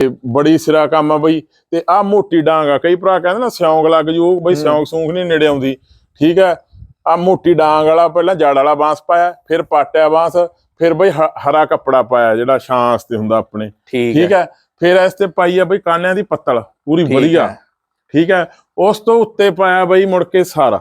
ਤੇ ਬੜੀ ਸਿਰਾ ਕੰਮ ਆ ਬਈ ਤੇ ਆ ਮੋਟੀ ਡਾਂਗ ਆ। ਕਈ ਭਰਾ ਕਹਿੰਦੇ ਨਾ ਸਿਉਂਕ ਲੱਗ ਜੂ ਬਈ ਸਿਉਂਕ ਸੂੰਖ ਨਹੀਂ ਨੇੜੇ ਆਉਂਦੀ। ਠੀਕ ਹੈ ਆ ਮੋਟੀ ਡਾਂਗ ਵਾਲਾ ਪਹਿਲਾਂ ਜੜ ਵਾਲਾ ਬਾਂਸ ਪਾਇਆ ਫਿਰ ਪਾਟਿਆ ਬਾਂਸ ਫਿਰ ਬਈ ਹਰਾ ਕੱਪੜਾ ਪਾਇਆ ਜਿਹੜਾ ਛਾਂ ਤੇ ਹੁੰਦਾ ਆਪਣੇ। ਠੀਕ ਹੈ ਫਿਰ ਇਸ ਤੇ ਪਾਈ ਆ ਬਈ ਕਾਨਿਆਂ ਦੀ ਪੱਤਲ ਪੂਰੀ ਵਧੀਆ। ਠੀਕ ਹੈ ਉਸ ਤੋਂ ਉੱਤੇ ਪਾਇਆ ਬਈ ਮੁੜ ਕੇ ਸਾਰਾ।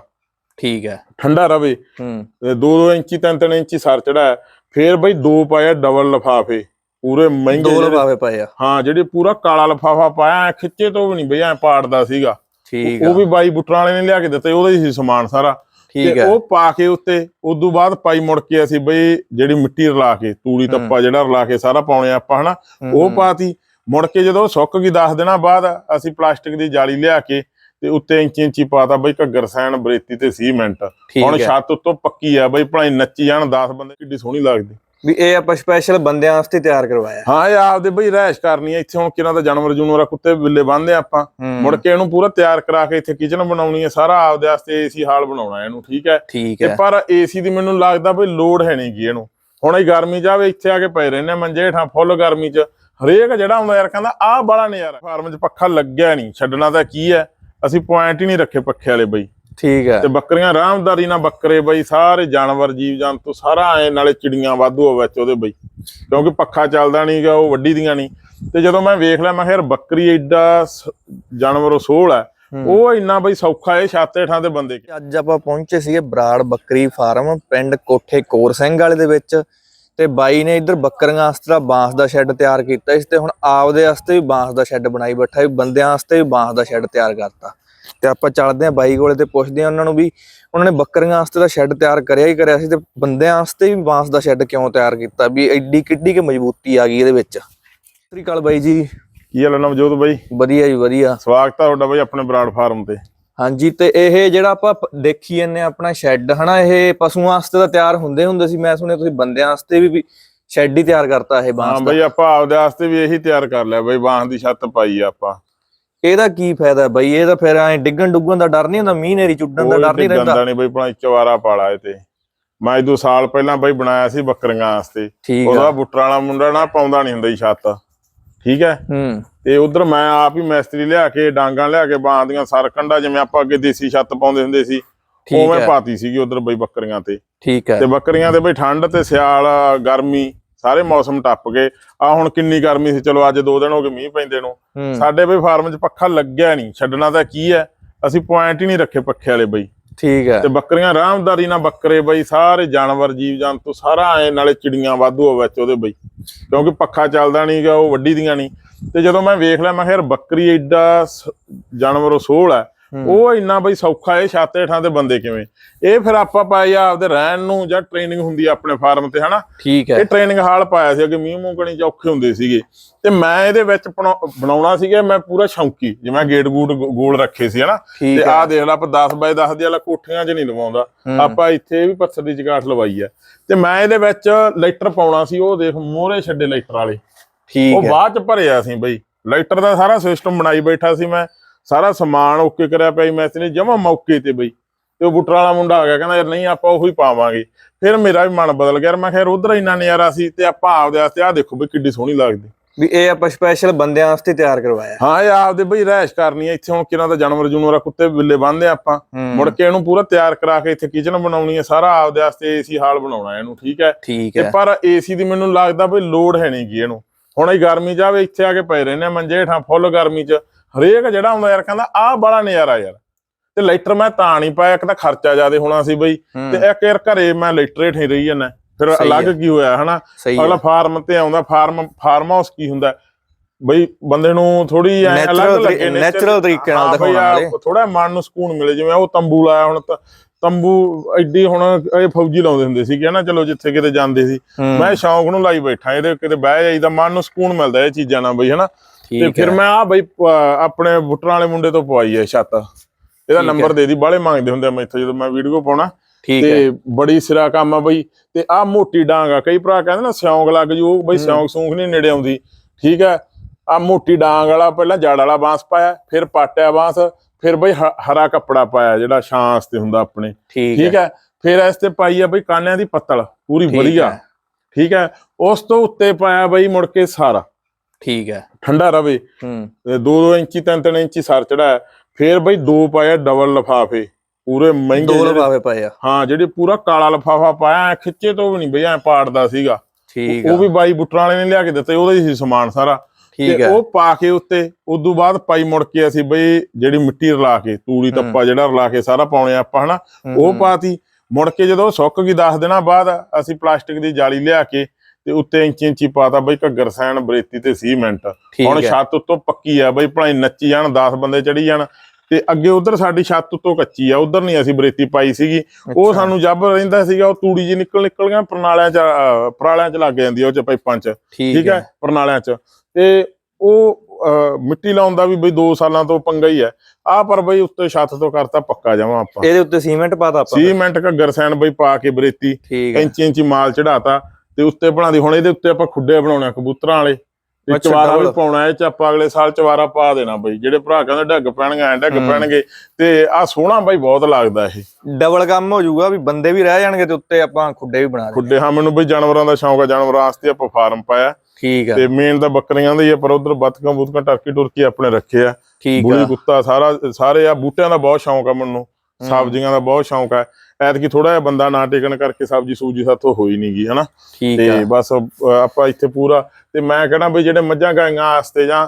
ਠੀਕ ਹੈ ਠੰਡਾ ਰਵੇ। ਹੂੰ। 2-2 ਇੰਚੀ 3-3 ਇੰਚੀ ਸਰ ਚੜਾਇਆ। ਫਿਰ ਬਈ ਦੋ ਪਾਇਆ ਡਬਲ ਲਫਾਫੇ। ਪੂਰੇ ਮਹਿੰਗੇ ਦੋ ਜਿਹੜੇ- ਲਫਾਫੇ ਪਏ ਆ। ਹਾਂ ਜਿਹੜੇ ਪੂਰਾ ਕਾਲਾ ਲਫਾਫਾ ਪਾਇਆ ਐਂ ਖਿੱਚੇ ਤੋਂ ਵੀ ਨਹੀਂ ਬਈ ਐ ਪਾੜਦਾ ਸੀਗਾ। ਠੀਕ ਉਹ ਵੀ ਬਾਈ ਬੁੱਟਰਾਂ ਵਾਲੇ ਨੇ ਲਿਆ ਕੇ ਦਿੱਤੇ ਉਹਦਾ ਹੀ ਸੀ ਸਮਾਨ ਸਾਰਾ। ਠੀਕ ਤੇ ਉਹ ਪਾ ਕੇ ਉੱਤੇ ਉਦੋਂ ਬਾਅਦ ਪਾਈ ਮੁੜ ਕੇ ਅਸੀਂ ਬਈ ਜਿਹੜੀ ਮਿੱਟੀ ਰਲਾ ਕੇ ਤੂੜੀ। ਤੱਪਾ ਜਿਹੜਾ ਰਲਾ ਕੇ ਸਾਰਾ ਪਾਉਣੇ ਆਪਾਂ ਹਨਾ? ਉਹ। ਪਾਤੀ। ਮੁੜ ਕੇ ਜਦੋਂ ਉਹ ਸੁੱਕ ਗਈ 10 ਦਿਨਾਂ ਬਾਅਦ ਅਸੀਂ ਪਲਾਸਟਿਕ ਦੀ ਜਾਲੀ ਲਿਆ ਕੇ ਤੇ ਉੱਤੇ ਇੰਚੀ ਇੰਚੀ ਪਾਤਾ ਬਈ ਘੱਗਰ ਸੈਣ ਬਰੇਤੀ ਤੇ ਸੀਮੈਂਟ। ਠੀਕ ਹੁਣ ਛੱਤ ਉੱਤੋਂ ਪੱਕੀ ਆ ਬਈ ਭਲਾਈ ਨੱਚੀ ਜਾਣ 10 ਬੰਦੇ ਕਿੱਡੀ ਸੋਹਣੀ ਲੱਗਦੀ। ਵੀ ਇਹ ਆਪਾਂ ਸਪੈਸ਼ਲ ਬੰਦਿਆਂ ਵਾਸਤੇ ਤਿਆਰ ਕਰਵਾਇਆ। ਹਾਂ ਇਹ ਆਪਦੇ ਬਈ ਰਹਿਸ਼ ਕਰਨੀ ਆ। ਇੱਥੇ ਹੁਣ ਕਿਹਨਾਂ ਦਾ ਜਾਨਵਰ ਜੂਨਵਰ ਆ ਕੁੱਤੇ ਬਿੱਲੇ ਬੰਨਦੇ ਆਪਾਂ। ਮੁੜ ਕੇ ਇਹਨੂੰ ਪੂਰਾ ਤਿਆਰ ਕਰਾ ਕੇ ਇੱਥੇ ਕਿਚਨ ਬਣਾਉਣੀ ਹੈ ਸਾਰਾ ਆਪਦੇ ਵਾਸਤੇ ਏਸੀ ਹਾਲ ਬਣਾਉਣਾ ਇਹਨੂੰ ਠੀਕ ਹੈ? ਠੀਕ ਹੈ। ਪਰ ਏਸੀ ਦੀ ਮੈਨੂੰ ਲੱਗਦਾ ਬਈ ਲੋਡ ਹੈ ਨਹੀਂਗੀ ਇਹਨੂੰ। ਹੁਣ ਇਹ ਗਰਮੀ ਜਾਵੇ ਇੱਥੇ ਆ ਕੇ ਪਏ ਰਹਿੰਦੇ ਆ ਮੰਜੇ ਹੇਠਾਂ ਫੁੱਲ ਗਰਮੀ 'ਚ। ਹਰੇਕ ਜਿਹੜਾ ਆਉਂਦਾ ਯਾਰ ਕਹਿੰਦਾ ਆਹ ਬੜਾ ਨਜ਼ਾਰਾ। ਫਾਰਮ 'ਚ ਪੱਖਾ ਲੱਗਿਆ ਨਹੀਂ ਛੱਡਣਾ ਤਾਂ ਕੀ ਹੈ? ਅਸੀਂ ਪੁਆਇੰਟ ਹੀ ਨਹੀਂ ਰੱਖੇ ਪੱਖੇ ਵਾਲੇ ਬਈ। ਠੀਕ ਹੈ। ਤੇ ਬੱਕਰੀਆਂ ਆਰਾਮਦਾਰੀ ਨਾਲ ਬੱਕਰੇ ਬਈ ਸਾਰੇ ਜਾਨਵਰ ਜੀਵ ਜੰਤੂ ਸਾਰਾ ਐ ਨਾਲੇ ਚਿੜੀਆਂ ਵਾਧੂ ਆ ਵਿੱਚ ਉਹਦੇ ਬਈ। ਕਿਉਂਕਿ ਪੱਖਾ ਚੱਲਦਾ ਨਹੀਂਗਾ ਉਹ ਵੱਡੀ ਦੀਆਂ ਨਹੀਂ ਤੇ ਜਦੋਂ ਮੈਂ ਵੇਖ ਲਿਆ ਮੈਂ ਕਿਹਾ ਯਾਰ ਬੱਕਰੀ ਐਡਾ ਜਾਨਵਰ ਉਹ ਸੋਹਲ ਹੈ। ਉਹ ਇੰਨਾ ਬਈ ਸੌਖਾ ਇਹ ਛੱਤ ਹੇਠਾਂ ਦੇ ਬੰਦੇ ਅੱਜ ਆਪਾਂ ਪਹੁੰਚੇ ਸੀਗੇ ਬਰਾੜ ਬੱਕਰੀ ਫਾਰਮ ਪਿੰਡ ਕੋਠੇ ਕੋਰ ਸਿੰਘ ਵਾਲੇ ਦੇ ਵਿੱਚ। ਤੇ ਬਾਈ ਨੇ ਇੱਧਰ ਬੱਕਰੀਆਂ ਵਾਸਤੇ ਦਾ ਬਾਂਸ ਦਾ ਸ਼ੈੱਡ ਤਿਆਰ ਕੀਤਾ ਇਸ ਤੇ ਹੁਣ ਆਪਦੇ ਵਾਸਤੇ ਵੀ ਬਾਂਸ ਦਾ ਸ਼ੈੱਡ ਬਣਾਈ ਬੈਠਾ ਵੀ ਬੰਦਿਆਂ ਵਾਸਤੇ ਵੀ ਬਾਂਸ ਦਾ ਸ਼ੈੱਡ ਤਿਆਰ ਕਰਤਾ। ਤੇ ਆਪਾਂ ਚੱਲਦੇ ਆਂ ਬਾਈ ਕੋਲੇ ਤੇ ਪੁੱਛਦੇ ਆਂ ਉਹਨਾਂ ਨੂੰ ਵੀ ਉਹਨਾਂ ਨੇ ਬੱਕਰੀਆਂ ਵਾਸਤੇ ਦਾ ਸ਼ੈੱਡ ਤਿਆਰ ਕਰਿਆ ਹੀ ਕਰਿਆ ਸੀ ਤੇ ਬੰਦਿਆਂ ਵਾਸਤੇ ਵੀ ਬਾਂਸ ਦਾ ਸ਼ੈੱਡ ਕਿਉਂ ਤਿਆਰ ਕੀਤਾ ਵੀ ਐਡੀ ਕਿੱਡੀ ਕਿ ਮਜ਼ਬੂਤੀ ਆ ਗਈ ਇਹਦੇ ਵਿੱਚ। ਸ੍ਰੀ ਅਕਾਲ ਬਾਈ ਜੀ। ਕੀ ਹਾਲ ਹੈ ਨਵਜੋਤ ਬਈ? ਵਧੀਆ ਜੀ ਵਧੀਆ। ਸਵਾਗਤ ਹੈ ਤੁਹਾਡਾ ਬਈ ਆਪਣੇ ਬਰਾੜ ਫਾਰਮ ਤੇ। ਹਾਂਜੀ ਤੇ ਇਹ ਜਿਹੜਾ ਆਪਾਂ ਦੇਖੀ ਜੰਨੇ ਆਪਣਾ ਸ਼ੈੱਡ ਹਨਾ ਇਹ ਪਸ਼ੂਆਂ ਵਾਸਤੇ ਤਾਂ ਤਿਆਰ ਹੁੰਦੇ ਹੁੰਦੇ ਸੀ। ਮੈਂ ਸੁਣਿਆ ਤੁਸੀਂ ਬੰਦਿਆਂ ਵਾਸਤੇ ਵੀ ਸ਼ੈੱਡ ਹੀ ਤਿਆਰ ਕਰਤਾ ਇਹ ਹਾਂ ਬਾਂਸ ਦਾ। ਬਈ ਆਪਾਂ ਆਪਦੇ ਵਾਸਤੇ ਵੀ ਇਹੀ ਤਿਆਰ ਕਰ ਲਿਆ ਬਈ ਬਾਂਸ ਦੀ ਛੱਤ ਪਾਈ ਆ ਆਪਾਂ। ਇਹਦਾ ਕੀ ਫਾਇਦਾ ਬਈ? ਇਹ ਤਾਂ ਫਿਰ ਐ ਡਿੱਗਣ ਡੁੱਗਣ ਦਾ ਡਰ ਨਹੀਂ ਹੁੰਦਾ ਮੀਂਹ ਨੇਰੀ ਚੁੱਡਣ ਦਾ ਡਰ ਨਹੀਂ ਰਹਿੰਦਾ। ਗੰਦਾ ਨਹੀਂ ਬਈ ਆਪਣਾ ਚਵਾਰਾ ਪਾਲਾ ਇਹ ਤੇ ਮੈਂ ਇਹ ਦੋ ਸਾਲ ਪਹਿਲਾਂ ਬਈ ਬਣਾਇਆ ਸੀ ਬੱਕਰੀਆਂ ਵਾਸਤੇ ਉਹਦਾ ਬੁੱਟਰ ਵਾਲਾ ਮੁੰਡਾ ਨਾ ਪਾਉਂਦਾ ਨਹੀਂ ਹੁੰਦਾ ਸੀ ਛੱਤ। ਠੀਕ ਹੈ? ਹੂੰ। ਤੇ ਉਧਰ ਮੈਂ ਆਪ ਹੀ ਮੈਸਤਰੀ ਲਿਆ ਕੇ ਡਾਂਗਾਂ ਲਿਆ ਕੇ ਬਾਂਹ ਦੀਆਂ ਸਰਕੰਡਾ ਜਿਵੇਂ ਆਪਾਂ ਅੱਗੇ ਦੇਸੀ ਛੱਤ ਪਾਉਂਦੇ ਹੁੰਦੇ ਸੀ ਉਵੇਂ ਪਾਤੀ ਸੀਗੀ ਉਧਰ ਬਈ ਬੱਕਰੀਆਂ ਤੇ। ਠੀਕ ਹੈ। ਤੇ ਬੱਕਰੀਆਂ ਤੇ ਬਈ ਠੰਡ ਤੇ ਸਿਆਲ ਗਰਮੀ ਸਾਰੇ ਮੌਸਮ ਟੱਪ ਗਏ। ਆ ਹੁਣ ਕਿੰਨੀ ਗਰਮੀ ਸੀ ਚਲੋ ਅੱਜ ਦੋ ਦਿਨ ਹੋ ਗਏ ਮੀਂਹ ਪੈਂਦੇ ਨੂੰ। ਸਾਡੇ ਬਈ ਫਾਰਮ 'ਚ ਪੱਖਾ ਲੱਗਿਆ ਨਹੀਂ ਛੱਡਣਾ ਤਾਂ ਕੀ ਹੈ ਅਸੀਂ ਪੁਆਇੰਟ ਹੀ ਨਹੀਂ ਰੱਖੇ ਪੱਖੇ ਵਾਲੇ ਬਈ। ਠੀਕ ਹੈ ਤੇ ਬੱਕਰੀਆਂ ਆਰਾਮਦਾਰੀ ਨਾਲ ਬੱਕਰੇ ਬਈ ਸਾਰੇ ਜਾਨਵਰ ਜੀਵ ਜੰਤੂ ਸਾਰਾ ਐ ਨਾਲੇ ਚਿੜੀਆਂ ਵਾਧੂ ਆ ਵਿੱਚ ਉਹਦੇ ਬਈ। ਕਿਉਂਕਿ ਪੱਖਾ ਚੱਲਦਾ ਨਹੀਂਗਾ ਉਹ ਵੱਡੀ ਦੀਆਂ ਨਹੀਂ ਤੇ ਜਦੋਂ ਮੈਂ ਵੇਖ ਲਿਆ ਮੈਂ ਕਿਹਾ ਯਾਰ ਬੱਕਰੀ ਐਡਾ ਜਾਨਵਰ ਉਹ ਸੋਹਲ ਹੂੰ। ਉਹ ਇੰਨਾ ਬਈ ਸੌਖਾ ਇਹ ਛੱਤ ਹੇਠਾਂ ਦੇ ਬੰਦੇ ਕਿਵੇਂ? ਇਹ ਫਿਰ ਆਪਾਂ ਪਾਏ ਆ ਆਪਦੇ ਰਹਿਣ ਨੂੰ ਜਾਂ ਟ੍ਰੇਨਿੰਗ ਹੁੰਦੀ ਆ ਆਪਣੇ ਫਾਰਮ ਤੇ ਹਨਾ? ਠੀਕ ਹੈ। ਇਹ ਟ੍ਰੇਨਿੰਗ ਹਾਲ ਪਾਇਆ ਸੀ ਅੱਗੇ ਮੀਂਹ ਮੂੰਹ ਕਣੀ ਚ ਔਖੇ ਹੁੰਦੇ ਸੀਗੇ। ਤੇ ਮੈਂ ਇਹਦੇ ਵਿੱਚ ਬਣਾ- ਬਣਾਉਣਾ ਸੀਗਾ ਮੈਂ ਪੂਰਾ ਸ਼ੌਂਕੀ ਜਿਵੇਂ ਗੇਟ ਗੂਟ ਗੋਲ ਰੱਖੇ ਸੀ ਹਨਾ? ਤੇ ਹੈ। ਆਹ ਦੇਖ ਲੈ ਆਪਾਂ 10 ਬਾਏ 10 ਦੀ ਵਾਲਾ ਕੋਠੀਆਂ 'ਚ ਨਹੀਂ ਲਵਾਉਂਦਾ। ਹੂੰ। ਆਪਾਂ ਇੱਥੇ ਵੀ ਪੱਥਰ ਦੀ ਚਗਾਠ ਲਵਾਈ ਆ। ਤੇ ਮੈਂ ਇਹਦੇ ਵਿੱਚ ਲੈਟਰ ਪਾਉਣਾ ਸੀ ਉਹ ਦੇਖ ਮੋਹਰੇ ਛੱਡੇ ਲੈਟਰ ਵਾਲੇ। ਉਹ ਠੀਕ ਹੈ। ਬਾਅਦ ਚ ਭਰਿਆ ਸੀ ਬਈ। ਲੈਟਰ ਦਾ ਸਾਰਾ ਸਿਸਟਮ ਬਣਾਈ ਬੈਠਾ ਸੀ ਮੈਂ। ਸਾਰਾ ਸਮਾਨ ਓਕੇ ਕਰਿਆ ਪਿਆ ਸੀ ਮੈਂ ਨੇ ਜਮਾ ਮੌਕੇ ਤੇ ਬਈ। ਤੇ ਉਹ ਬੁੱਟਰ ਵਾਲਾ ਮੁੰਡਾ ਆ ਗਿਆ ਕਹਿੰਦਾ ਯਾਰ ਨਹੀਂ ਆਪਾਂ ਉਹੀ ਪਾਵਾਂਗੇ। ਫਿਰ ਮੇਰਾ ਵੀ ਮਨ ਬਦਲ ਗਿਆ। ਮੈਂ ਖੈਰ ਉਧਰ ਇੰਨਾ ਨਜ਼ਾਰਾ ਸੀ ਤੇ ਆਪਾਂ ਆਪਦੇ ਵਾਸਤੇ ਆਹ ਦੇਖੋ ਬਈ ਕਿੱਡੀ ਸੋਹਣੀ ਲੱਗਦੀ। ਵੀ ਇਹ ਆਪਾਂ ਸਪੈਸ਼ਲ ਬੰਦਿਆਂ ਵਾਸਤੇ ਤਿਆਰ ਕਰਵਾਇਆ। ਹਾਂ ਇਹ ਆਪਦੇ ਬਈ ਰਹਿਸ਼ ਕਰਨੀ ਆ। ਇੱਥੇ ਹੁਣ ਕਿਹਨਾਂ ਦਾ ਜਾਨਵਰ ਜੂਨਵਰ ਆ ਕੁੱਤੇ ਬਿੱਲੇ ਬੰਨਦੇ ਆ ਆਪਾਂ। ਮੁੜ ਕੇ ਇਹਨੂੰ ਪੂਰਾ ਤਿਆਰ ਕਰਾ ਕੇ ਇੱਥੇ ਕਿਚਨ ਬਣਾਉਣੀ ਹੈ ਸਾਰਾ ਆਪਦੇ ਵਾਸਤੇ ਏਸੀ ਹਾਲ ਬਣਾਉਣਾ ਇਹਨੂੰ ਠੀਕ ਹੈ? ਠੀਕ ਹੈ। ਪਰ ਏਸੀ ਦੀ ਮੈਨੂੰ ਲੱਗਦਾ ਬਈ ਲੋਡ ਹੈ ਨਹੀਂਗੀ ਇਹਨੂੰ। ਹੁਣ ਇਹ ਗਰਮੀ ਜਾਵੇ ਇੱਥੇ ਆ ਕੇ ਪਏ ਰਹਿੰਦੇ ਆ। ਮੰਜੇ ਹੇਠਾਂ ਫੁੱਲ ਗਰਮੀ 'ਚ। ਹਰੇਕ ਜਿਹੜਾ ਆਉਂਦਾ ਯਾਰ ਕਹਿੰਦਾ ਆਹ ਬੜਾ ਨਜ਼ਾਰਾ ਯਾਰ। ਤੇ ਲਾਈਟਰ ਮੈਂ ਤਾਂ ਨਹੀਂ ਪਾਇਆ ਇੱਕ ਤਾਂ ਖਰਚਾ ਜ਼ਿਆਦੇ ਹੋਣਾ ਸੀ ਬਈ। ਤੇ ਇੱਕ ਯਾਰ ਘਰੇ ਮੈਂ ਲਾਈਟਰ ਹੀ ਰਹੀ ਜਾਂਦਾ। ਫਿਰ ਅਲੱਗ। ਕੀ ਹੋਇਆ ਹਨਾ? ਅਗਲਾ ਫਾਰਮ ਤੇ ਆਉਂਦਾ ਫਾਰਮ ਫਾਰਮ ਹਾਊਸ ਕੀ ਹੁੰਦਾ? ਬਈ ਬੰਦੇ ਨੂੰ ਥੋੜੀ ਐ ਅਲੱਗ ਲੱਗੇ natural ਤਰੀਕੇ ਨਾਲ ਦਿਖਾਉਣ ਵਾਲੇ। ਥੋੜਾ ਮਨ ਨੂੰ ਸਕੂਨ ਮਿਲੇ ਜਿਵੇਂ ਉਹ ਤੰਬੂ ਲਾਇਆ ਹੁਣ ਤਾਂ ਤੰਬੂ ਐਡੀ ਹੁਣ ਇਹ ਫੌਜੀ ਲਾਉਂਦੇ ਹੁੰਦੇ ਸੀ ਕਿ ਨਾ ਚਲੋ ਜਿੱਥੇ ਕਿਤੇ ਜਾਂਦੇ ਸੀ। ਮੈਂ ਸ਼ੌਂਕ ਨੂੰ ਲਾਈ ਬੈਠਾ ਇਹਦੇ ਕਿਤੇ ਬਹਿ ਜਾਈਦਾ ਮਨ ਨੂੰ ਸਕੂਨ ਮਿਲਦਾ ਇਹ ਚੀਜ਼ਾਂ ਨਾਲ ਬਈ ਹਨਾ? ਤੇ ਫਿਰ ਮੈਂ ਆ ਬਈ ਆਪਣੇ ਬੁੱਟਰਾਂ ਵਾਲੇ ਮੁੰਡੇ ਤੋਂ ਪਵਾਈ ਹੈ ਛੱਤ। ਇਹਦਾ ਨੰਬਰ। ਦੇ ਦੀ ਬਾਹਲੇ ਮੰਗਦੇ ਹੁੰਦੇ ਆ ਮੈਥੋਂ ਜਦੋਂ ਮੈਂ ਵੀਡੀਓ ਪਾਉਣਾ। ਤੇ ਬੜੀ ਸਿਰਾ ਕੰਮ ਆ ਬਈ। ਤੇ ਆ ਮੋਟੀ ਡਾਂਗ ਆ ਕਈ ਭਰਾ ਕਹਿੰਦੇ ਨਾ ਸਿਉਂਕ ਲੱਗ ਜੂ ਬਈ ਸਿਉਂਕ ਸੂੰਖ ਨਹੀਂ ਨੇੜੇ ਆਉਂਦੀ। ਠੀਕ ਹੈ। ਆ ਮੋਟੀ ਡਾਂਗ ਵਾਲਾ ਪਹਿਲਾਂ ਜੜ ਵਾਲਾ ਬਾਂਸ ਪਾਇਆ ਫਿਰ ਪਾਟਿਆ ਬਾਂਸ ਫਿਰ ਬਈ ਹਰਾ ਕੱਪੜਾ ਪਾਇਆ ਜਿਹੜਾ ਛਾਂ ਤੇ ਹੁੰਦਾ ਆਪਣੇ। ਠੀਕ ਹੈ। ਫਿਰ ਇਸ ਤੇ ਪਾਈ ਆ ਬਈ ਕਾਨਿਆਂ ਦੀ ਪੱਤਲ ਪੂਰੀ ਵਧੀਆ। ਠੀਕ ਹੈ। ਉਸ ਤੋਂ ਉੱਤੇ ਪਾਇਆ ਬਈ ਮੁੜ ਕੇ ਸਾਰਾ। ਠੀਕ ਹੈ। ਠੰਡਾ ਰਵੇ। ਹੂੰ। 2-2 ਇੰਚੀ 3-3 ਇੰਚੀ ਸਰ ਚੜਾਇਆ। ਫੇਰ ਬਈ ਦੋ ਪਾਇਆ ਡਬਲ ਲਫਾਫੇ। ਪੂਰੇ ਮਹਿੰਗੇ ਦੋ ਲਫਾਫੇ ਪਏ ਆ। ਹਾਂ ਜਿਹੜੇ ਪੂਰਾ ਕਾਲਾ ਲਫਾਫਾ ਪਾਇਆ ਖਿੱਚੇ ਤੋਂ ਵੀ ਨਹੀਂ ਬਈ ਐ ਪਾੜਦਾ ਸੀਗਾ। ਠੀਕ ਉਹ ਵੀ ਬਾਈ ਬੁੱਟਰਾਂ ਵਾਲੇ ਨੇ ਲਿਆ ਕੇ ਦਿੱਤੇ ਉਹਦਾ ਹੀ ਸੀ ਸਮਾਨ ਸਾਰਾ। ਠੀਕ ਤੇ ਹੈ ਉਹ ਪਾ ਕੇ ਉੱਤੇ ਉਦੋਂ ਬਾਅਦ ਪਾਈ ਮੁੜ ਕੇ ਅਸੀਂ ਬਈ ਜਿਹੜੀ ਮਿੱਟੀ ਰਲਾ ਕੇ ਤੂੜੀ। ਤੱਪਾ ਜਿਹੜਾ ਰਲਾ ਕੇ ਸਾਰਾ ਪਾਉਣੇ ਆਪਾਂ ਹਨਾ? ਉਹ। ਪਾਤੀ। ਮੁੜ ਕੇ ਜਦੋਂ ਸੁੱਕ ਗਈ 10 ਦਿਨਾਂ ਬਾਅਦ ਅਸੀਂ ਪਲਾਸਟਿਕ ਦੀ ਜਾਲੀ ਲਿਆ ਕੇ ਤੇ ਉੱਤੇ ਇੰਚੀ ਇੰਚੀ ਪਾਤਾ ਬਈ ਘੱਗਰ ਸੈਣ ਬਰੇਤੀ ਤੇ ਸੀਮੈਂਟ। ਹੁਣ ਛੱਤ ਉੱਤੋਂ ਪੱਕੀ ਆ ਬਈ ਭਲਾਈ ਨੱਚੀ ਜਾਣ 10 ਬੰਦੇ ਚੜੀ ਜਾਣ। ਤੇ ਅੱਗੇ ਉਧਰ ਸਾਡੀ ਛੱਤ ਉੱਤੋਂ ਕੱਚੀ ਆ ਉਧਰ ਨਹੀਂ ਅਸੀਂ ਬਰੇਤੀ ਪਾਈ ਸੀਗੀ। ਉਹ ਸਾਨੂੰ ਜੱਬ ਰਹਿੰਦਾ ਸੀਗਾ ਉਹ ਤੂੜੀ ਜੀ ਨਿਕਲ ਨਿਕਲ ਗਿਆ ਪ੍ਰਣਾਲਿਆਂ ਚ ਪਰਾਲਿਆਂ ਚ ਲੱਗ ਜਾਂਦੀ ਉਹ ਚ ਪਾਈਪਾਂ ਚ। ਠੀਕ ਹੈ। ਪ੍ਰਣਾਲਿਆਂ ਚ। ਤੇ ਉਹ ਮਿੱਟੀ ਲਾਉਣ ਦਾ ਵੀ ਬਈ 2 ਸਾਲਾਂ ਤੋਂ ਪੰਗਾ ਹੀ ਹੈ ਆ ਪਰ ਬਈ ਉੱਤੇ ਛੱਤ ਤੋਂ ਕਰਤਾ ਪੱਕਾ ਜਾਵਾਂ ਆਪਾਂ। ਇਹਦੇ ਉੱਤੇ ਸੀਮੈਂਟ ਪਾਤਾ ਆਪਾਂ ਸੀਮੈਂਟ ਘੱਗਰ ਸੈਣ ਬਈ ਪਾ ਕੇ ਬਰੇਤੀ। ਇੰਚੀ ਇੰਚੀ ਮਾਲ ਚੜਾਤਾ ਤੇ ਉੱਤੇ ਬਣਾਦੀ ਹੁਣ ਇਹਦੇ ਉੱਤੇ ਆਪਾਂ ਖੁੱਡੇ ਬਣਾਉਣੇ ਆ ਕਬੂਤਰਾਂ ਵਾਲੇ। ਤੇ ਚਵਾਰਾ ਵੀ। ਪਾਉਣਾ ਇਹ ਚ ਆਪਾਂ ਅਗਲੇ ਸਾਲ ਚਵਾਰਾ ਪਾ ਦੇਣਾ ਬਈ ਜਿਹੜੇ ਭਰਾ ਕਹਿੰਦੇ ਡੱਗ ਪੈਣਗੇ ਐਂ ਡੱਗ। ਪੈਣਗੇ ਤੇ ਆ ਸੋਹਣਾ ਬਈ ਬਹੁਤ ਲੱਗਦਾ ਇਹ। ਡਬਲ ਕੰਮ ਹੋ ਜਾਊਗਾ ਵੀ ਬੰਦੇ ਵੀ ਰਹਿ ਜਾਣਗੇ ਤੇ ਉੱਤੇ ਆਪਾਂ ਖੁੱਡੇ ਵੀ ਬਣਾ ਦੇ ਖੁੱਡੇ ਹਾਂ ਮੈਨੂੰ ਬਈ ਜਾਨਵਰਾਂ ਦਾ ਸ਼ੌਂਕ ਆ ਜਾਨਵਰਾਂ ਵਾਸਤੇ ਆਪਾਂ ਫਾਰਮ ਪਾਇਆ। ਠੀਕ ਹੈ ਤੇ ਮੇਨ ਤਾਂ ਬੱਕਰੀਆਂ ਦਾ ਹੀ ਆ ਪਰ ਉਧਰ ਬਤਕਾਂ ਬੁਤਕਾਂ ਟਰਕੀ ਟੁਰਕੀ ਆਪਣੇ ਰੱਖੇ ਆ। ਠੀਕ ਬੁਲੀ ਆ। ਕੁੱਤਾ ਸਾਰਾ ਸਾਰੇ ਆ ਬੂਟਿਆਂ ਦਾ ਬਹੁਤ ਸ਼ੌਂਕ ਆ ਮੈਨੂੰ। ਸਬਜ਼ੀਆਂ ਦਾ ਬਹੁਤ ਸ਼ੌਂਕ ਆ ਐਤਕੀ ਥੋੜਾ ਜਿਹਾ ਬੰਦਾ ਨਾ ਟਿਕਣ ਕਰਕੇ ਸਬਜ਼ੀ ਸੂਜੀ ਸਾਥੋਂ ਹੋਈ ਨੀ ਗੀ ਹਨਾ? ਤੇ ਬਸ ਆਪਾਂ ਇੱਥੇ ਪੂਰਾ ਤੇ ਮੈਂ ਕਹਿਣਾ ਵੀ ਜਿਹੜੇ ਮੱਝਾਂ ਗਾਈਆਂ ਵਾਸਤੇ ਜਾਂ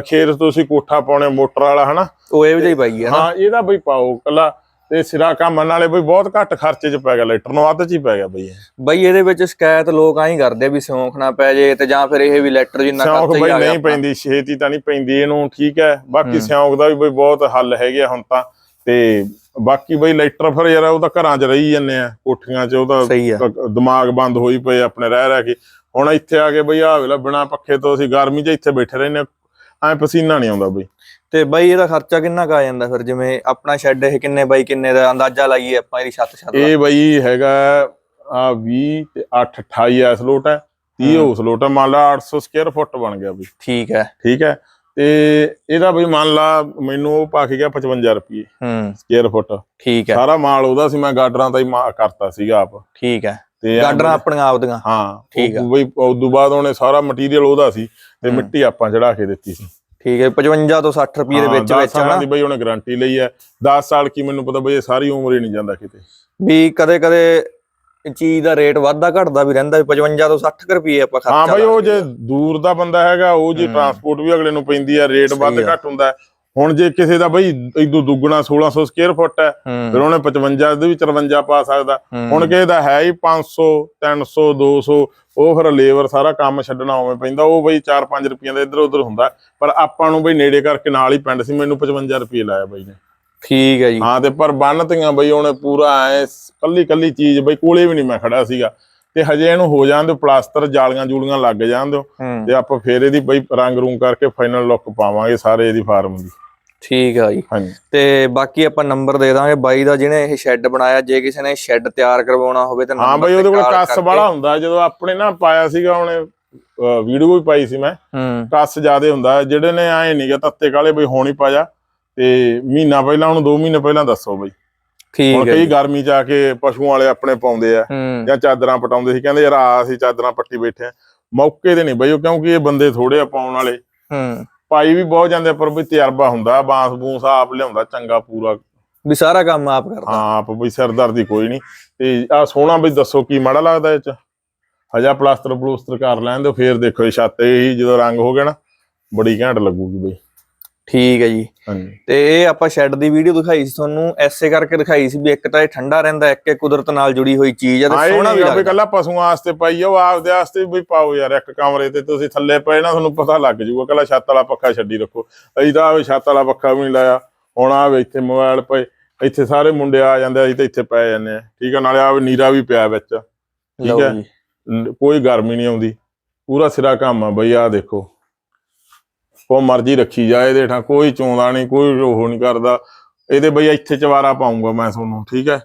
ਖੇਤ ਤੋਂ ਤੁਸੀਂ ਕੋਠਾ ਪਾਉਣੇ ਮੋਟਰ ਵਾਲਾ ਹਨਾ? ਉਹ ਇਹ ਜਿਹੀ ਪਾਈ ਹੈ ਹਾਂ ਇਹਦਾ ਬਈ ਪਾਓ ਕੱਲਾ ਤੇ ਸਿਰਾ ਕੰਮ ਨਾਲੇ ਬਈ ਬਹੁਤ ਘੱਟ ਖਰਚੇ 'ਚ ਪੈ ਗਿਆ ਲੀਟਰ ਨੂੰ ਵੱਧ 'ਚ ਹੀ ਪੈ ਗਿਆ ਬਈ। ਬਈ ਇਹਦੇ ਵਿੱਚ ਸ਼ਿਕਾਇਤ ਲੋਕ ਆਈ ਕਰਦੇ ਵੀ ਸਿਉਂਖ ਨਾ ਪੈ ਜੇ ਤੇ ਜਾਂ ਫਿਰ ਇਹ ਵੀ ਲੈਟਰ ਜਿੰਨਾ ਖਰਚਾ ਹੀ ਬਈ ਆ ਗਿਆ ਨਹੀਂ ਆਪਣਾ। ਪੈਂਦੀ ਛੇਤੀ ਤਾਂ ਨਹੀਂ ਪੈਂਦੀ ਇਹਨੂੰ ਠੀਕ ਹੈ। ਬਾਕੀ ਹੂੰ। ਸਿਉਂਕ ਦਾ ਵੀ ਬਈ ਬਹੁਤ ਹੱਲ ਹੈਗੇ ਹੁਣ ਤਾਂ। ਤੇ ਬਾਕੀ ਬਈ ਲੈਟਰ ਫਿਰ ਯਾਰ ਉਹ ਤਾਂ ਘਰਾਂ 'ਚ ਰਹੀ ਜੰਨੇ ਆ ਕੋਠੀਆਂ 'ਚ ਉਹਦਾ ਦਿਮਾਗ ਬੰਦ ਹੋਈ ਪਏ ਆਪਣੇ ਰਹਿ ਰਹਿ ਕੇ। ਹੁਣ ਇੱਥੇ ਆ ਕੇ ਬਈ ਆ ਵੇਲਾ ਬਿਨਾ ਪੱਖੇ ਤੋਂ ਅਸੀਂ ਗਰਮੀ 'ਚ ਇੱਥੇ ਬੈਠੇ ਰਹਿੰਦੇ ਐ ਪਸੀਨਾ ਨਹੀਂ ਆਉਂਦਾ ਬਈ। ਤੇ ਬਈ ਇਹਦਾ ਖਰਚਾ ਕਿੰਨਾ ਕੁ ਆ ਜਾਂਦਾ ਫਿਰ? ਜਿਵੇਂ ਆਪਣਾ ਸ਼ੈੱਡ ਇਹ ਕਿੰਨੇ ਬਾਈ ਕਿੰਨੇ ਦਾ ਅੰਦਾਜ਼ਾ ਲਾਈਏ ਆਪਾਂ ਇਹਦੀ ਛੱਤ ਛੱਤ ਇਹ ਬਈ ਹੈਗਾ ਆ 20 ਤੇ 8 28 ਐਸ ਲੋਟ ਹੈ 30 ਹੂੰ। ਉਸ ਲੋਟ ਹੈ। ਮੰਨ ਲਾ 800 ਸਕੁਅਰ ਫੁੱਟ ਬਣ ਗਿਆ ਬਈ। ਠੀਕ ਹੈ। ਠੀਕ ਹੈ। ਤੇ ਇਹਦਾ ਬਈ ਮੰਨ ਲਾ ਮੈਨੂੰ ਉਹ ਪਾ ਕੇ ਗਿਆ 55 ਰੁਪਏ ਹੂੰ। ਸਕੁਅਰ ਫੁੱਟ ਠੀਕ ਹੈ। ਸਾਰਾ ਮਾਲ ਉਹਦਾ ਸੀ ਮੈਂ ਗਾਡਰਾਂ ਦਾ ਹੀ ਮਾ- ਕਰਤਾ ਸੀਗਾ ਆਪ। ਠੀਕ ਹੈ। ਤੇ ਗਾਡਰਾਂ ਆਪਣੀਆਂ ਆਪਦੀਆਂ। ਹਾਂ ਠੀਕ ਉਹ ਬਈ ਉਦੋਂ ਬਾਅਦ ਉਹਨੇ ਸਾਰਾ ਮਟੀਰੀਅਲ ਉਹਦਾ ਸੀ ਤੇ। ਮਿੱਟੀ ਆਪਾਂ ਚੜਾ ਕੇ ਦਿੱਤੀ ਸੀ। ਠੀਕ ਹੈ 55 ਤੋਂ 60 ਰੁਪਏ ਦੇ ਹਾਂ, ਵਿੱਚ ਦਸ ਵਿੱਚ ਸਾਲਾਂ ਹਨਾ। ਦੀ ਬਈ ਉਹਨੇ ਗਾਰੰਟੀ ਲਈ ਹੈ। 10 ਸਾਲ ਕੀ ਮੈਨੂੰ ਪਤਾ ਬਈ ਇਹ ਸਾਰੀ ਉਮਰ ਹੀ ਨਹੀਂ ਜਾਂਦਾ ਕਿਤੇ। ਵੀ ਕਦੇ ਕਦੇ ਚੀਜ਼ ਦਾ ਰੇਟ ਵਾਧਾ ਘਟਦਾ ਵੀ ਰਹਿੰਦਾ ਵੀ 55 ਤੋਂ 60 ਕੁ ਰੁਪਏ ਆਪਾਂ ਖਰਚਾ ਹਾਂ ਬਈ ਉਹ ਜੇ ਦੂਰ ਦਾ ਬੰਦਾ ਹੈਗਾ ਉਹ ਜੇ। ਟਰਾਂਸਪੋਰਟ ਵੀ ਅਗਲੇ ਨੂੰ ਪੈਂਦੀ ਹੈ ਰੇਟ ਵੱਧ ਆ। ਘੱਟ ਹੁੰਦਾ। ਹੁਣ ਜੇ ਕਿਸੇ ਦਾ ਬਈ ਇਦੋਂ ਦੁੱਗਣਾ 1600 ਸਕੁਅਰ ਫੁੱਟ ਹੈ ਫਿਰ ਉਹਨੇ 55 ਦੇ ਵੀ 53 ਪਾ ਸਕਦਾ। ਹੁਣ ਕਿਸੇ ਦਾ ਹੈ ਹੀ 500 300 200 ਉਹ ਫਿਰ ਲੇਬਰ ਸਾਰਾ ਕੰਮ ਛੱਡਣਾ ਉਵੇਂ ਪੈਂਦਾ। ਉਹ ਬਈ 4-5 ਰੁਪਈਆਂ ਦਾ ਇੱਧਰ ਉੱਧਰ ਹੁੰਦਾ। ਪਰ ਆਪਾਂ ਨੂੰ ਬਈ ਨੇੜੇ ਕਰਕੇ ਨਾਲ ਹੀ ਪਿੰਡ ਸੀ ਮੈਨੂੰ 55 ਰੁਪਏ ਲਾਇਆ ਬਈ ਨੇ। ਠੀਕ ਹੈ ਜੀ। ਹਾਂ ਤੇ ਪਰ ਬੰਨਤੀਆਂ ਬਈ ਉਹਨੇ ਪੂਰਾ ਐ ਕੱਲੀ ਕੱਲੀ ਚੀਜ਼ ਬਈ ਕੋਲੇ ਵੀ ਨਹੀਂ ਮੈਂ ਖੜਾ ਸੀਗਾ। ਤੇ ਹਜੇ ਇਹਨੂੰ ਹੋ ਜਾਣ ਦਿਓ ਪਲਾਸਟਰ ਜਾਲੀਆਂ ਜੂਲੀਆਂ ਲੱਗ ਜਾਣ ਦਿਓ। ਤੇ ਆਪਾਂ ਫੇਰ ਇਹਦੀ ਬਈ ਰੰਗ ਰੂੰਗ ਕਰਕੇ ਫਾਈਨਲ ਲੁੱਕ ਪਾਵਾਂਗੇ ਸਾਰੇ ਇਹਦੀ ਫਾਰਮ ਦੀ। ਠੀਕ ਆ ਜੀ। ਹਾਂਜੀ। ਤੇ ਬਾਕੀ ਆਪਾਂ ਨੰਬਰ ਦੇ ਦਾਂਗੇ। ਬਾਈ ਦਾ ਜਿਹਨੇ ਇਹ ਸ਼ੈੱਡ ਬਣਾਇਆ ਜੇ ਕਿਸੇ ਨੇ ਸ਼ੈੱਡ ਤਿਆਰ ਕਰਵਾਉਣਾ ਹੋਵੇ ਤਾਂ ਹਾਂ ਬਈ ਉਹਦੇ ਕੋਲ ਕੱਸ ਵਾਲਾ ਹੁੰਦਾ। ਜਦੋਂ ਆਪਣੇ ਨਾ ਪਾਇਆ ਸੀਗਾ ਉਹਨੇ ਵੀਡੀਓ ਵੀ ਪਾਈ ਸੀ ਮੈਂ। ਕੱਸ ਜ਼ਿਆਦੇ ਹੁੰਦਾ। ਜਿਹੜੇ ਨੇ ਐ ਨਹੀਂਗਾ ਤੱਤੇ ਕਾਲੇ ਬਈ ਹੁਣ ਪਾਇਆ ਤੇ ਮਹੀਨਾ ਪਹਿਲਾਂ ਉਹਨੂੰ 2 ਮਹੀਨੇ ਪਹਿਲਾਂ ਦੱਸੋ ਬਈ। ਠੀਕ ਹੈ ਕਈ। ਗਰਮੀ ਚ ਆ ਕੇ ਪਸ਼ੂਆਂ ਵਾਲੇ ਆਪਣੇ ਪਾਉਂਦੇ ਆ ਜਾਂ ਚਾਦਰਾਂ ਪਟਾਉਂਦੇ ਸੀ ਕਹਿੰਦੇ ਯਾਰ ਆ ਅਸੀਂ ਚਾਦਰਾਂ ਪੱਟੀ ਬੈਠੇ ਆ। ਮੌਕੇ ਤੇ ਨਹੀਂ ਬਈ ਉਹ ਕਿਉਂਕਿ ਇਹ ਬੰਦੇ ਥੋੜੇ ਆ ਪਾਉਣ ਵਾਲੇ। ਹੂੰ। ਪਾਈ ਵੀ ਬਹੁਤ ਜਾਂਦੇ ਪਰ ਵੀ ਤਜਰਬਾ ਹੁੰਦਾ ਬਾਂਸ ਬੂੰਸ ਆਪ ਲਿਆਉਂਦਾ ਚੰਗਾ ਪੂਰਾ। ਵੀ ਸਾਰਾ ਕੰਮ ਆਪ ਕਰਦਾ। ਹਾਂ ਆਪ ਬਈ ਸਿਰਦਰਦੀ ਕੋਈ ਨਹੀਂ। ਤੇ ਆ ਸੋਹਣਾ ਬਈ ਦੱਸੋ ਕੀ ਮਾੜਾ ਲੱਗਦਾ ਇਹ ਚ? ਹਜਾ ਪਲਾਸਟਰ ਪਲੂਸਟਰ ਕਰ ਲੈਣ ਦਿਓ ਫੇਰ ਦੇਖੋ ਇਹ ਛੱਤ ਇਹ ਜਦੋਂ ਰੰਗ ਹੋ ਗਿਆ ਨਾ ਬੜੀ ਘੈਂਟ ਲੱਗੂਗੀ ਬਈ। ਠੀਕ ਹੈ ਜੀ। ਹਾਂਜੀ। ਤੇ ਇਹ ਆਪਾਂ ਸ਼ੈੱਡ ਦੀ ਵੀਡੀਓ ਦਿਖਾਈ ਸੀ ਤੁਹਾਨੂੰ ਐਸੇ ਕਰਕੇ ਦਿਖਾਈ ਸੀ ਵੀ ਇੱਕ ਤਾਂ ਇਹ ਠੰਡਾ ਰਹਿੰਦਾ ਇੱਕ ਇਹ ਕੁਦਰਤ ਨਾਲ ਜੁੜੀ ਹੋਈ ਚੀਜ਼ ਆ ਹਾਂ ਤੇ ਸੋਹਣਾ ਵੀ ਲੱਗਦਾ। ਕੱਲਾ ਪਸ਼ੂਆਂ ਵਾਸਤੇ ਪਾਈ ਆ ਉਹ ਆਪਦੇ ਵਾਸਤੇ ਵੀ ਪਾਓ ਯਾਰ ਇੱਕ ਕਮਰੇ ਤੇ ਤੁਸੀਂ ਥੱਲੇ ਪਏ ਨਾ ਤੁਹਾਨੂੰ ਪਤਾ ਲੱਗ ਜਾਊਗਾ ਕੱਲਾ ਛੱਤ ਵਾਲਾ ਪੱਖਾ ਛੱਡੀ ਰੱਖੋ। ਅਸੀਂ ਤਾਂ ਆਵੇ ਛੱਤ ਵਾਲਾ ਪੱਖਾ ਵੀ ਨਹੀਂ ਲਾਇਆ। ਹੁਣ ਆਵੇ ਇੱਥੇ ਮੋਬਾਈਲ ਪਏ ਇੱਥੇ ਸਾਰੇ ਮੁੰਡੇ ਆ ਜਾਂਦੇ ਅਸੀਂ ਤਾਂ ਇੱਥੇ ਪੈ ਜਾਂਦੇ ਆ। ਠੀਕ ਆ ਨਾਲੇ ਆਵੇ ਨੀਰਾ ਵੀ ਪਿਆ ਵਿੱਚ। ਲਓ ਹੈ। ਕੋਈ ਗਰਮੀ ਨਹੀਂ ਆਉਂਦੀ। ਪੂਰਾ ਸਿਰਾ ਕੰਮ ਆ ਬਈ ਆ ਦੇਖੋ। ਕੋ ਮਰਜ਼ੀ ਰੱਖੀ ਜਾਏ ਇਹਦੇ ਠਾਂ ਕੋਈ ਚੋਂਦਾ ਨਹੀਂ ਕੋਈ ਉਹ ਨਹੀਂ ਕਰਦਾ। ਇਹਦੇ ਬਈ ਇੱਥੇ ਚਵਾਰਾ ਪਾਉਂਗਾ ਮੈਂ ਤੁਹਾਨੂੰ ਠੀਕ ਹੈ?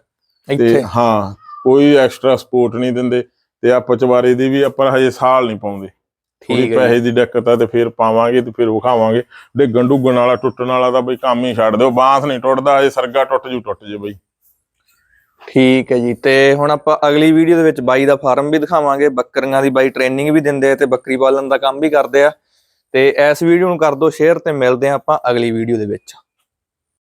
ਤੇ ਇੱਥੇ? ਹਾਂ ਕੋਈ ਐਕਸਟਰਾ ਸਪੋਰਟ ਨਹੀਂ ਦਿੰਦੇ ਤੇ ਆਪਾਂ ਚਵਾਰੇ ਦੀ ਵੀ ਆਪਾਂ ਹਜੇ ਸਾਲ ਨਹੀਂ ਪਾਉਂਦੇ। ਠੀਕ ਹੈ ਜੀ। ਪੈਸੇ ਦੀ ਦਿੱਕਤ ਆ ਤੇ ਫਿਰ ਪਾਵਾਂਗੇ ਤੇ ਫਿਰ ਵਿਖਾਵਾਂਗੇ। ਡਿੱਗਣ ਡੁੱਗਣ ਵਾਲਾ ਟੁੱਟਣ ਵਾਲਾ ਤਾਂ ਬਈ ਕੰਮ ਹੀ ਛੱਡ ਦਿਓ ਬਾਂਸ ਨਹੀਂ ਟੁੱਟਦਾ ਇਹ ਸਰਗਾ ਟੁੱਟ ਜੂ ਟੁੱਟ ਜੇ ਬਈ। ਠੀਕ ਹੈ ਜੀ ਤੇ ਹੁਣ ਆਪਾਂ ਅਗਲੀ ਵੀਡੀਓ ਦੇ ਵਿੱਚ ਬਾਈ ਦਾ ਫਾਰਮ ਵੀ ਦਿਖਾਵਾਂਗੇ ਬੱਕਰੀਆਂ ਦੀ ਬਾਈ ਟ੍ਰੇਨਿੰਗ ਵੀ ਦਿੰਦੇ ਆ ਤੇ ਬੱਕਰੀ ਪਾਲਣ ਦਾ ਕੰਮ ਵੀ ਕਰਦੇ ਆ। ਤੇ ਇਸ ਵੀਡੀਓ ਨੂੰ ਕਰ ਦਿਓ ਸ਼ੇਅਰ ਤੇ ਮਿਲਦੇ ਹਾਂ ਆਪਾਂ ਅਗਲੀ ਵੀਡੀਓ ਦੇ ਵਿੱਚ।